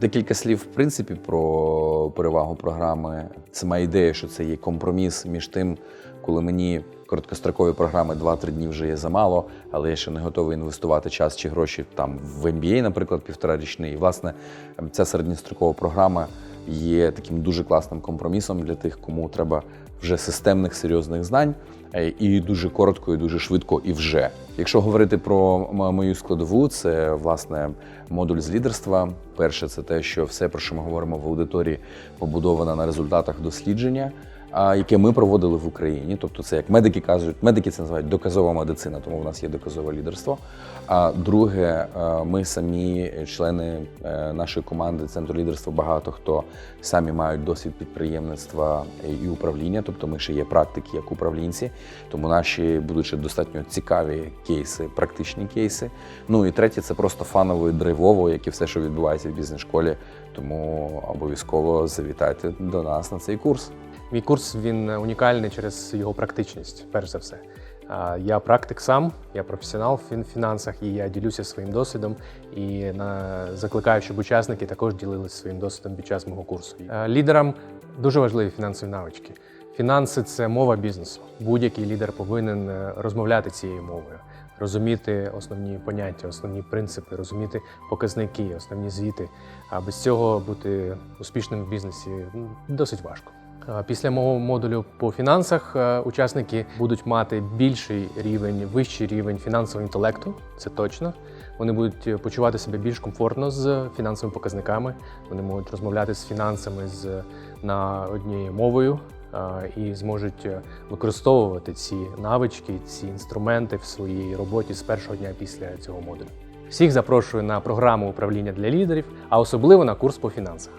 Декілька слів, в принципі, про перевагу програми. Сама ідея, що це є компроміс між тим, коли мені короткострокові програми 2-3 дні вже є замало, але я ще не готовий інвестувати час чи гроші там в MBA, наприклад, півторарічний. І власне ця середньострокова програма є таким дуже класним компромісом для тих, кому треба вже системних серйозних знань. е, І дуже коротко, і дуже швидко, і вже. Якщо говорити про мою складову, це власне модуль з лідерства. Перше, це те, що все, про що ми говоримо в аудиторії, побудовано на результатах дослідження, яке ми проводили в Україні. Тобто, це як медики кажуть, медики це називають доказова медицина, тому в нас є доказове лідерство. А друге, е, ми самі члени е, нашої команди центру лідерства. Багато хто самі мають досвід підприємництва і управління, тобто ми ще є практики як управлінці, тому наші будуть ще достатньо цікаві кейси, практичні кейси. Ну і третє, це просто фаново і драйвово, як і все, що відбувається в бізнес-школі. Тому обов'язково завітайте до нас на цей курс. Мій курс він унікальний через його практичність, перш за все. Я практик сам, я професіонал в фін- фінансах, і я ділюся своїм досвідом і закликаю, щоб учасники також ділилися своїм досвідом під час мого курсу. Е, Лідерам дуже важливі фінансові навички. Фінанси це мова бізнесу. Будь-який лідер повинен е, розмовляти цією мовою, розуміти основні поняття, основні принципи, розуміти показники, основні звіти. А без цього бути успішним в бізнесі досить важко. Після мого модулю по фінансах е, учасники будуть мати більший рівень, вищий рівень фінансового інтелекту, це точно. Вони будуть е, почувати себе більш комфортно з фінансовими показниками. Вони можуть розмовляти з фінансами з на однією мовою і зможуть е, використовувати ці навички, ці інструменти в своїй роботі з першого дня після цього модулю. Всіх запрошую на програму управління для лідерів, а особливо на курс по фінансах.